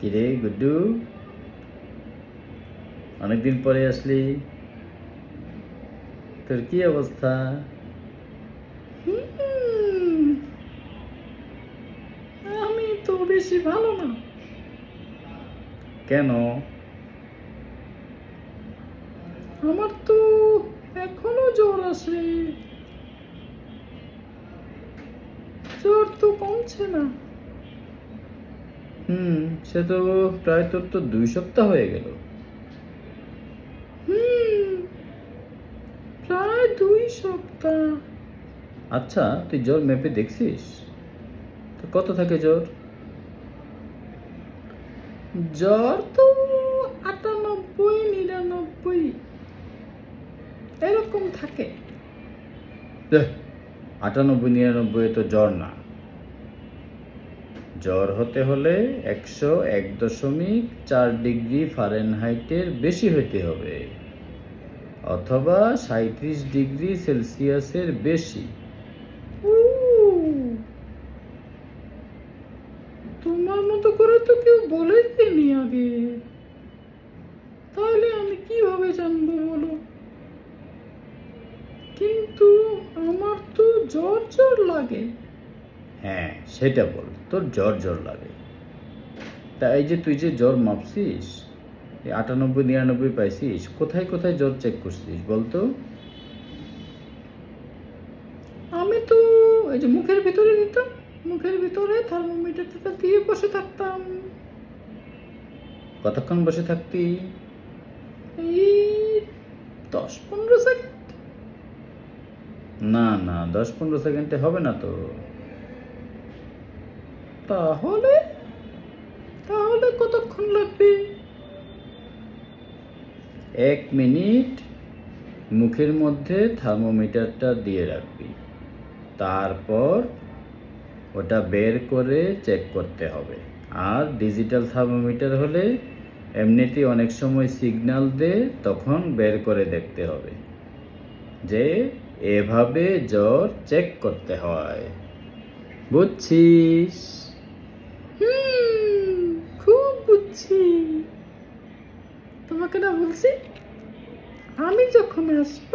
কিরে গুড্ডু? অনেকদিন পরে আসলি। তোর কি অবস্থা? আমি তো বেশি ভালো না। কেন? আমার তো এখনও জ্বর আসে। জ্বর তো কমছে না। হুম, সে তো প্রায় তোর তো দুই সপ্তাহ হয়ে গেল। হুম, প্রায় দুই সপ্তাহ। আচ্ছা তুই জ্বর মেপে দেখছিস? তো কত থাকে জ্বর জ্বর তো আটানব্বই, নিরানব্বই। এরকম থাকে। আটানব্বই, নিরানব্বই তো জ্বর না। জ্বর হতে হলে একশো এক দশমিক চার ডিগ্রি ফারেনহাইটের বেশি হতে হবে, অথবা সাঁত্রিশ ডিগ্রি সেলসিয়াসের বেশি। তোমার মতো করে তো কেউ বলে দিইনি আগে। তাহলে আমি কীভাবে জানব বলো? কিন্তু আমার তো জ্বর জ্বর লাগে। হ্যাঁ সেটা বল। তোর জ্বর জ্বর লাগে। তা এই যে তুই যে জ্বর মাপছিস আটানব্বই, নিরানব্বই পাইছিস, কোথায় কোথায় জ্বর চেক করছিস বলতো আমি তো এই যে মুখের ভিতরে দিতাম মুখের ভিতরে থার্মোমিটারটা দিয়ে বসে থাকতাম। কতক্ষণ বসে থাকতি? এই দশ পনেরো সেকেন্ড না না, দশ পনেরো সেকেন্ডে হবে না তো। তাহলে? তাহলে কতক্ষণ লাগবে? এক মিনিট মুখের মধ্যে থার্মোমিটারটা দিয়ে রাখবি। তারপর ওটা বের করে চেক করতে হবে। আর ডিজিটাল থার্মোমিটার হলে এমনিতেই অনেক সময় সিগন্যাল দে, তখন বের করে দেখতে হবে। যে এভাবে জ্বর চেক করতে হয়। বুঝছিস? হুম খুব বুঝছি। তোমাকে না বলছি আমি যখন আসব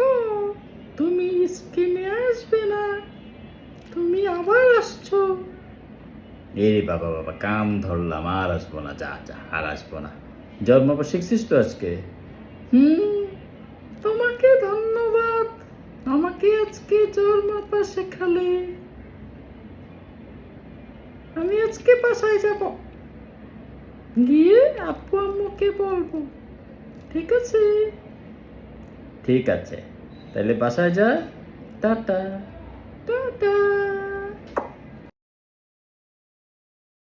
তুমি স্ক্রিনে আসবে না তুমি আবার আসছো। এই বাবা বাবা কাম ধরলাম আর আসব না যা যা আর আসব না। জন্ম শিখছিস তো আজকে? হুম তোমাকে ধন্যবাদ। আমাকে আজকে জ্বর মাপা শেখালে। আজকে বাসায় যাব গিয়ে আপু আম্মুকে বলব। ঠিক আছে? ঠিক আছে। তাহলে বাসায় যা। টাটা। টাটা।